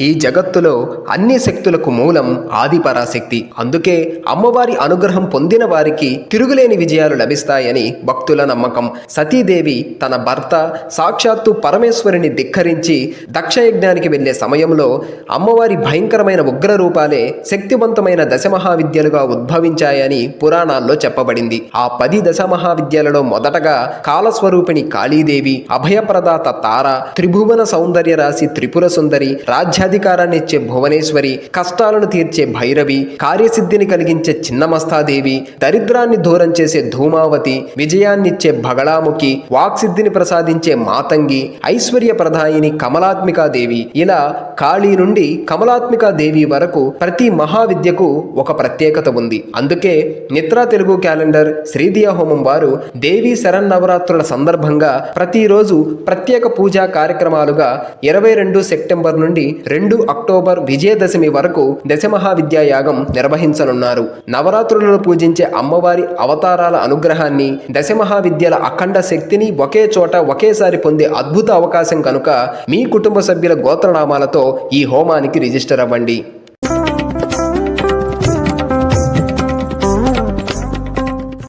ఈ జగత్తులో అన్ని శక్తులకు మూలం ఆదిపరాశక్తి. అందుకే అమ్మవారి అనుగ్రహం పొందిన వారికి తిరుగులేని విజయాలు లభిస్తాయని భక్తుల నమ్మకం. సతీదేవి తన భర్త సాక్షాత్తు పరమేశ్వరుని ధిక్కరించి దక్షయజ్ఞానికి వెళ్ళే సమయంలో అమ్మవారి భయంకరమైన ఉగ్ర రూపాలే శక్తివంతమైన దశమహావిద్యలుగా ఉద్భవించాయని పురాణాల్లో చెప్పబడింది. ఆ పది దశమహావిద్యలలో మొదటగా కాలస్వరూపిణి కాళీదేవి అభయప్రదాత తార త్రిభువన సౌందర్య రాశి త్రిపుర సుందరి రాజ్య దేహాధికారాన్ని ఇచ్చే భువనేశ్వరి కష్టాలను తీర్చే భైరవి కార్యసిద్ధిని కలిగించే చిన్నమస్తాదేవి దరిద్రాన్ని దూరం చేసే ధూమావతి విజయాన్నిచ్చే భగళాముఖి వాక్సిద్ధిని ప్రసాదించే మాతంగి ఐశ్వర్య ప్రధాయిని కమలాత్మికాదేవి. ఇలా కాళీ నుండి కమలాత్మికాదేవి వరకు ప్రతి మహావిద్యకు ఒక ప్రత్యేకత ఉంది. అందుకే నిత్రా తెలుగు క్యాలెండర్ శ్రీదియా హోమం వారు దేవీ శరన్నవరాత్రుల సందర్భంగా ప్రతిరోజు ప్రత్యేక పూజా కార్యక్రమాలుగా ఇరవై రెండు సెప్టెంబర్ నుండి రెండు అక్టోబర్ విజయదశమి వరకు దశమహావిద్యా యాగం నిర్వహించనున్నారు. నవరాత్రులను పూజించే అమ్మవారి అవతారాల అనుగ్రహాన్ని దశమహావిద్యల అఖండ శక్తిని ఒకే చోట ఒకేసారి పొందే అద్భుత అవకాశం కనుక మీ కుటుంబ సభ్యుల గోత్రనామాలతో ఈ హోమానికి రిజిస్టర్ అవ్వండి.